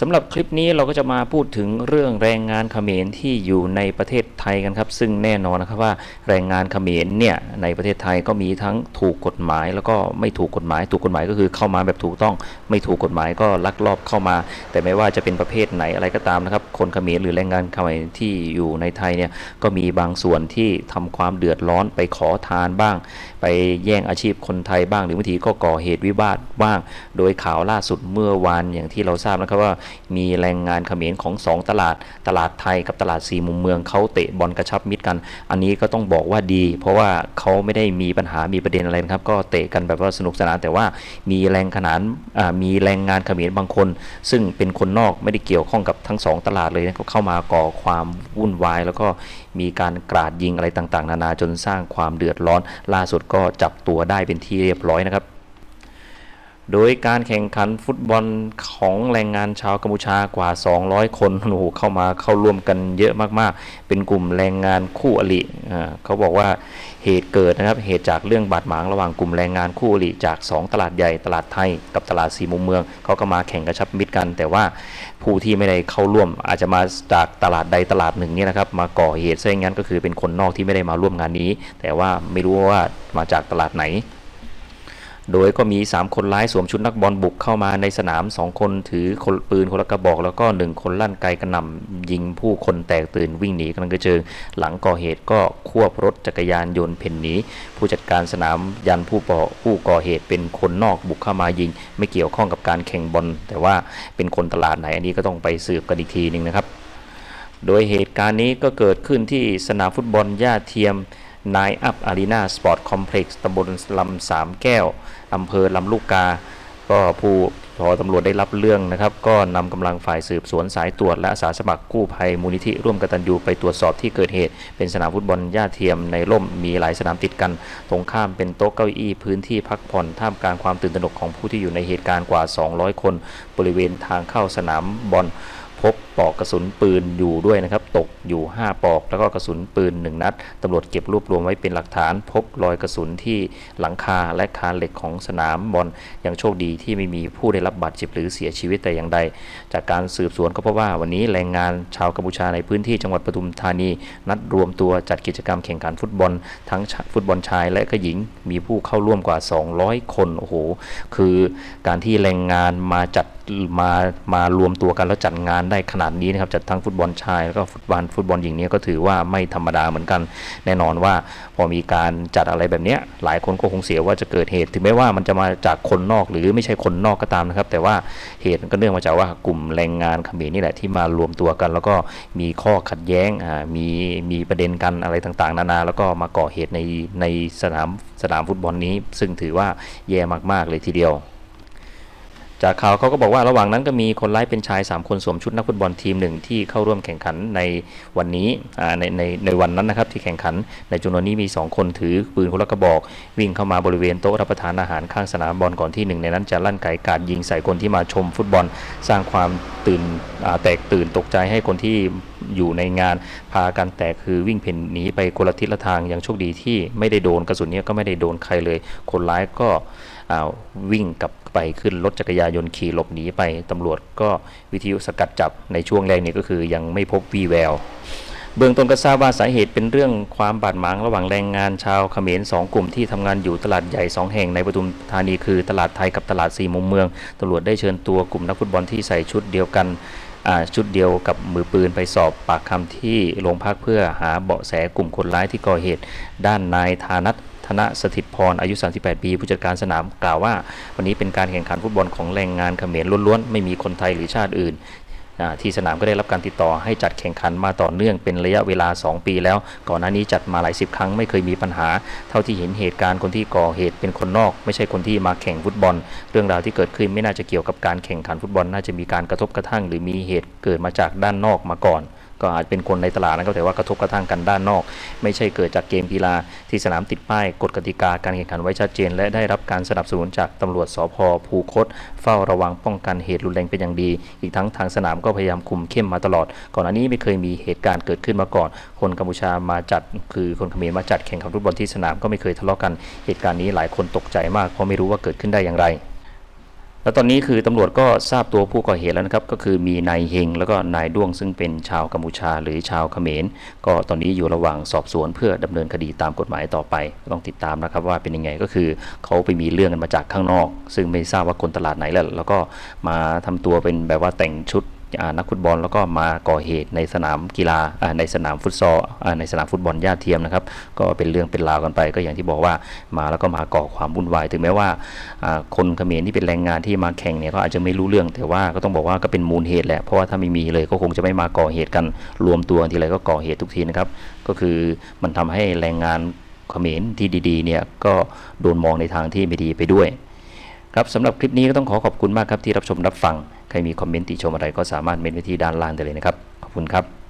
สำหรับคลิปนี้เราก็จะมาพูดถึงเรื่องแรงงานเขมรที่อยู่ในประเทศไทยกันครับ ซึ่งแน่นอนนะครับว่าแรงงานเขมรเนี่ยในประเทศไทยก็มีทั้งถูกกฎหมาย แล้วก็ไม่ถูกกฎหมาย ถูกกฎหมายก็คือเข้ามาแบบถูกต้องไม่ถูกกฎหมายก็ลักลอบเข้ามา แต่ไม่ว่าจะเป็นประเภทไหนอะไรก็ตามนะครับคนเขมรหรือแรงงานเขมรที่อยู่ในไทยเนี่ยก็มีบางส่วนที่ทำความเดือดร้อนไปขอทานบ้าง ไปแย่งอาชีพคนไทยบ้าง หรือบางทีก็ก่อเหตุวิวาทบ้าง โดยข่าวล่าสุดเมื่อวานอย่างที่เราทราบนะครับว่ามีแรงงานเขมรของ 2 ตลาด ตลาดไทยกับตลาดสี่มุมเมืองเขาเตะบอลกระชับมิตรกัน อันนี้ก็ต้องบอกว่าดี เพราะว่าเขาไม่ได้มีปัญหามีประเด็นอะไรนะครับ ก็เตะกันแบบว่าสนุกสนานแต่ว่ามีแรงขนานมีแรงงานเขมรบางคน ซึ่งเป็นคนนอกไม่ได้เกี่ยวข้องกับทั้งสองตลาดเลยนะก็เข้ามาก่อความวุ่นวาย แล้วก็มีการกราดยิงอะไรต่างๆ นานาจนสร้างความเดือดร้อน ล่าสุดก็จับตัวได้เป็นที่เรียบร้อยนะครับ โดยการแข่งขันฟุตบอลของแรงงานชาวกัมพูชากว่า 200 คนโอ้โหเข้ามาเข้าร่วมกันเยอะมากๆ เป็นกลุ่มแรงงานคู่อริเขาบอกว่าเหตุเกิดนะครับเหตุจากเรื่องบาดหมางระหว่างกลุ่มแรงงานคู่อริจาก 2 ตลาดใหญ่ตลาดไทยกับตลาดสีมุมเมืองเขาก็มาแข่งกระชับมิตรกัน แต่ว่าผู้ที่ไม่ได้เข้าร่วมอาจจะมาจากตลาดใดตลาดหนึ่งนี่นะครับมาก่อเหตุซะอย่างนั้นก็คือเป็นคนนอกที่ไม่ได้มาร่วมงานนี้ แต่ว่าไม่รู้ว่ามาจากตลาดไหน โดยก็มี 3 คนร้ายสวมชุดนักบอลบุกเข้ามาในสนาม 2 คนถือคนปืนคนละกระบอก แล้วก็ 1 คนลั่นไกกระหน่ำยิงผู้คนแตกตื่นวิ่งหนีกันกระเจิง หลังก่อเหตุก็ควบรถจักรยานยนต์เพ่นหนี ผู้จัดการสนามยันผู้ก่อผู้ก่อเหตุเป็นคนนอกบุกเข้ามายิง ไม่เกี่ยวข้องกับการแข่งบอลแต่ว่าเป็นคนตลาดไหนอันนี้ก็ต้องไปสืบกันอีกทีหนึ่งนะครับ โดยเหตุการณ์นี้ก็เกิดขึ้นที่สนามฟุตบอลย่าเทียม นายอัพอารีนาสปอร์ตคอมเพล็กซ์ตำบลลำสามแก้วอำเภอลำลูกกา ก็ผู้พอตำรวจได้รับเรื่องนะครับ ก็นำกำลังฝ่ายสืบสวนสายตรวจและอาสาสมัครกู้ภัยมูลนิธิร่วมกตัญญูไปตรวจสอบที่เกิดเหตุ เป็นสนามฟุตบอลย่าเทียมในร่มมีหลายสนามติดกัน ตรงข้ามเป็นโต๊ะเก้าอี้พื้นที่พักผ่อนท่ามกลางความตื่นตระหนกของผู้ที่อยู่ในเหตุการณ์กว่า 200 คน บริเวณทางเข้าสนามบอลพบปลอกกระสุนปืนอยู่ด้วยนะครับ ตกอยู่ 5ปลอก แล้วก็กระสุนปืน 1 นัดตำรวจเก็บรวบรวมไว้เป็นหลักฐาน พบรอยกระสุนที่หลังคาและคานเหล็กของสนามบอลอย่างโชคดีที่ไม่มีผู้ได้รับบาดเจ็บหรือเสียชีวิตแต่อย่างใด จากการสืบสวนก็พบว่าวันนี้แรงงานชาวกัมพูชาในพื้นที่จังหวัดปทุมธานี นัดรวมตัวจัดกิจกรรมแข่งขันฟุตบอล ทั้งฟุตบอลชายและก็หญิงมีผู้เข้าร่วมกว่า 200 คนโอ้โหคือการที่แรงงานมาจัดมามารวมตัวกันแล้วจัดงานได้ขนาดนี้นะครับจัดทั้งฟุตบอลชายแล้วก็ฟุตบอลฟุตบอลหญิงเนี่ยก็ถือว่าไม่ธรรมดาเหมือนกัน แน่นอนว่าพอมีการจัดอะไรแบบนี้หลายคนก็คงเสียว่าจะเกิดเหตุ ถึงแม้ว่ามันจะมาจากคนนอกหรือไม่ใช่คนนอกก็ตามนะครับ แต่ว่าเหตุก็เนื่องมาจากว่ากลุ่มแรงงานเขมรนี่แหละที่มารวมตัวกัน แล้วก็มีข้อขัดแย้งมีมีประเด็นกันอะไรต่างๆ นานา แล้วก็มาก่อเหตุในในสนามสนามฟุตบอลนี้ ซึ่งถือว่าแย่มากๆเลยทีเดียว จากข่าวเขาก็บอกว่าระหว่างนั้นก็มีคนร้ายเป็นชาย 3 คนสวมชุดนักฟุตบอลทีมหนึ่งที่เข้าร่วมแข่งขันในวันนี้ในในในวันนั้นนะครับที่แข่งขันในจำนวนนี้มี 2 คนถือปืนคนละกระบอก วิ่งเข้ามาบริเวณโต๊ะรับประทานอาหารข้างสนามบอลก่อนที่หนึ่งในนั้นจะลั่นไกกาดยิงใส่คนที่มาชมฟุตบอลสร้างความตื่นแตกตื่นตกใจให้คนที่อยู่ในงานพากันแตกคือวิ่งเพ่นหนีไปคนละทิศละทางอย่างโชคดีที่ไม่ได้โดนกระสุนนี้ก็ไม่ได้โดนใครเลย คนร้ายก็วิ่งกลับ ไปขึ้นรถจักรยานยนต์ขี่หลบหนีไปตำรวจก็วิทยุสกัดจับในช่วงแรกนี้ก็คือยังไม่พบวีแวว เบื้องต้นก็ทราบว่าสาเหตุเป็นเรื่องความบาดหมางระหว่างแรงงานชาวเขมรสองกลุ่มที่ทำงานอยู่ตลาดใหญ่ 2 แห่งในปทุมธานีคือตลาดไทยกับตลาดสี่มุมเมืองตำรวจได้เชิญตัวกลุ่มนักฟุตบอลที่ใส่ชุดเดียวกันชุดเดียวกับมือปืนไปสอบปากคำที่โรงพักเพื่อหาเบาะแสกลุ่มคนร้ายที่ก่อเหตุ ด้านนายธานัท ธนสถิตพรอายุ 38 ปี ผู้จัดการสนามกล่าวว่า วันนี้เป็นการแข่งขันฟุตบอลของแรงงานเขมรล้วนๆ ไม่มีคนไทยหรือชาติอื่นที่สนามก็ได้รับการติดต่อให้จัดแข่งขันมาต่อเนื่องเป็นระยะเวลา 2 ปีแล้ว ก่อนหน้านี้จัดมาหลายสิบครั้งไม่เคยมีปัญหา เท่าที่เห็นเหตุการณ์คนที่ก่อเหตุเป็นคนนอก ไม่ใช่คนที่มาแข่งฟุตบอล เรื่องราวที่เกิดขึ้นไม่น่าจะเกี่ยวกับการแข่งขันฟุตบอล น่าจะมีการกระทบกระทั่ง หรือมีเหตุเกิดมาจากด้านนอกมาก่อน ก็อาจเป็นคนในตลาดนะครับแต่ว่ากระทบกระทั่งกันด้านนอก ไม่ใช่เกิดจากเกมกีฬาที่สนามติดป้ายกฎกติกาการแข่งขันไว้ชัดเจน และได้รับการสนับสนุนจากตำรวจสพภูคต เฝ้าระวังป้องกันเหตุรุนแรงเป็นอย่างดี อีกทั้งทางสนามก็พยายามคุมเข้มมาตลอด ก่อนหน้านี้ไม่เคยมีเหตุการณ์เกิดขึ้นมาก่อน คนกัมพูชามาจัด คือคนเขมรมาจัดแข่งขันฟุตบอลที่สนามก็ไม่เคยทะเลาะกันเหตุการณ์นี้หลายคนตกใจมากเพราะไม่รู้ว่าเกิดขึ้นได้อย่างไร แล้วตอนนี้คือตำรวจก็ทราบตัวผู้ก่อเหตุแล้วนะครับ ก็คือมีนายเฮงแล้วก็นายด้วงซึ่งเป็นชาวกัมพูชาหรือชาวเขมร ก็ตอนนี้อยู่ระหว่างสอบสวนเพื่อดำเนินคดีตามกฎหมายต่อไปต้องติดตามนะครับว่าเป็นยังไงก็คือเขาไปมีเรื่องกันมาจากข้างนอก ซึ่งไม่ทราบว่าคนตลาดไหนแล้วแล้วก็มาทำตัวเป็นแบบว่าแต่งชุด นักฟุตบอลแล้วก็มาก่อเหตุในสนามกีฬาในสนามฟุตซอลในสนามฟุตบอลญาติเทียมนะครับ ก็เป็นเรื่องเป็นราวกันไป ก็อย่างที่บอกว่ามาแล้วก็มาก่อความวุ่นวาย ถึงแม้ว่าคนเขมรที่เป็นแรงงานที่มาแข่งเนี่ยก็อาจจะไม่รู้เรื่อง แต่ว่าก็ต้องบอกว่าก็เป็นมูลเหตุแหละเพราะว่าถ้าไม่มีเลยก็คงจะไม่มาก่อเหตุกันรวมตัวทีไรก็ก่อเหตุทุกทีนะครับ ก็คือมันทำให้แรงงานเขมรที่ดีๆเนี่ยก็โดนมองในทางที่ไม่ดีไปด้วย ครับสำหรับคลิปนี้ก็ต้องขอขอบคุณมากครับที่รับชมรับฟัง ใครมีคอมเมนต์ติชมอะไรก็สามารถเมนไว้ที่ด้านล่างได้เลยนะครับ ขอบคุณครับ